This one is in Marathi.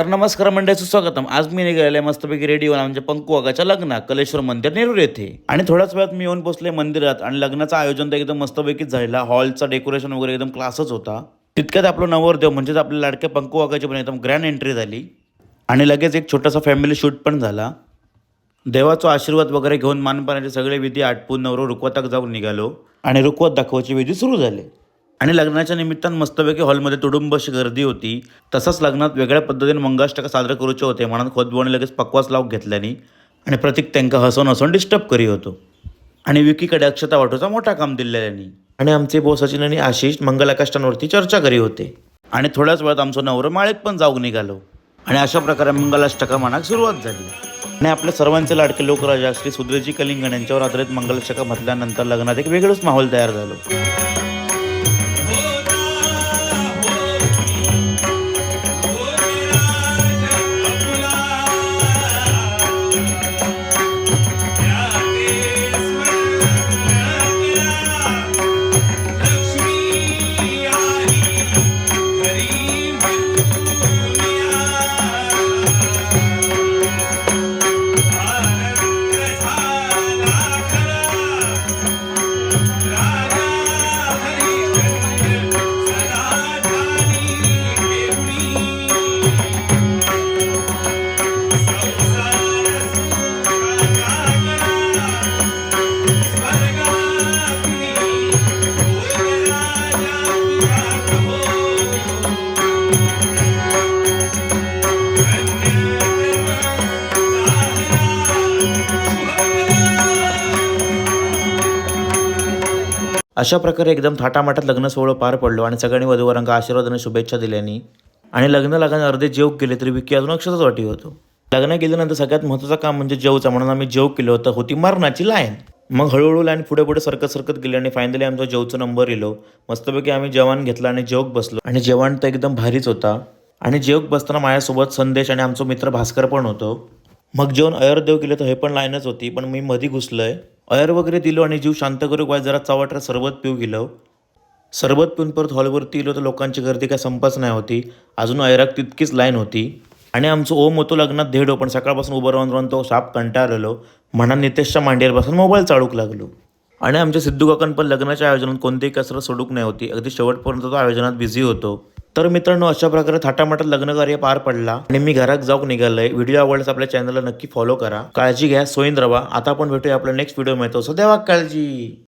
तर नमस्कार मंडळीचं स्वागतम. आज मी निघालेले आहे मस्तपैकी रेडी आमच्या म्हणजे पंकू वाघाच्या लग्न कलेश्वर मंदिर नेरूर येथे. आणि थोड्याच वेळात मी येऊन पोहोचले मंदिरात आणि लग्नाचं आयोजन तर एकदम मस्तपैकीच झालेला. हॉलचा डेकोरेशन वगैरे एकदम क्लासच होता. तितक्यात आपलं नवरदेव म्हणजेच आपल्या लाडक्या पंकू वाघाची पण एकदम ग्रँड एंट्री झाली. आणि लगेच एक छोटासा फॅमिली शूट पण झाला. देवाचा आशीर्वाद वगैरे घेऊन मानपाण्याचे सगळे विधी आटपून नवरो रुखवताक जाऊन निघालो. आणि रुखवत दाखवायचे विधी सुरू झाले. आणि लग्नाच्या निमित्तानं मस्तपैकी हॉलमध्ये तुडुंब अशी गर्दी होती. तसंच लग्नात वेगळ्या पद्धतीने मंगळाष्टका साजरे करूचे होते. म्हणून खोदबोणी लगेच पक्वास लावून घेतल्यानी आणि प्रतीक त्यांका हसून हसून डिस्टर्ब करी होतो. आणि विकीकडे अक्षता वाटूचा मोठा काम दिलेल्यानी. आणि आमचे बो सचिन आणि आशिष मंगलाकाष्टांवरती चर्चा करी होते. आणि थोड्याच वेळात आमचं नवरं माळेत पण जाऊन निघालो. आणि अशा प्रकारे मंगलाष्टका म्हणाक सुरुवात झाली. आणि आपल्या सर्वांचे लाडके लोकराजा श्री सुद्रेजी कलिंगण यांच्यावर आधारित मंगलाष्टका म्हटल्यानंतर लग्नात एक वेगळंच माहोल तयार झालो. अशा प्रकारे एकदम थाटामाटात लग्न सोहळं पार पडलो आणि सगळ्यांनी वधूवरांना आशीर्वाद आणि शुभेच्छा दिल्यानी आणि लग्न लगाने अर्धे जेव केले तरी विकी अजून अक्षरच वाटी होतो. लग्न केल्यानंतर सगळ्यात महत्त्वाचं काम म्हणजे जेवचा. म्हणून आम्ही जेव केलं होतं. होती मरणाची लाईन. मग हळूहळू लाईन पुढे पुढे सरकत सरकत गेली आणि फायनली आमचा जेवचा नंबर इलो मस्तपैकी आम्ही जेवण घेतलं आणि जेवक बसलो. आणि जेवण तर एकदम भारीच होता. आणि जेवक बसताना माझ्यासोबत संदेश आणि आमचा मित्र भास्कर पण होतो. मग जेवण अयर केलं तर हे पण लाईनच होती. पण मी मधी घुसलोय. अयर वगैरे दिलो आणि जीव शांत करू वाय जरा चवाटर सरबत पिऊ गेलो. सरबत पिऊन परत हॉलवरती इलो तर लोकांची गर्दी काय संपच नाही होती. अजून अयराक तितकीच लाईन होती. आणि आमचं ओम होतो लग्नात धेडो पण सकाळपासून उभं राहून राहून तो साप कंटाळलेलो म्हणा नितेशच्या मांडीवर बसून मोबाईल चाळूक लागलो. आणि आमच्या सिद्धू काकांपण पण लग्नाच्या आयोजनात कोणतीही कसरत सोडूक नाही होती. अगदी शेवटपर्यंत तो आयोजनात बिझी होतो. तर मित्रांनो अशा प्रकारे थाटामाटात लग्न कार्य पार पडला आणि मी घरात जाऊन निघालोय. व्हिडिओ आवडल्यास आपल्या चॅनलला नक्की फॉलो करा. काळजी घ्या. सोयीन रवा. आता आपण भेटूया आपल्या नेक्स्ट व्हिडिओ मिळतो सदैवा काळजी.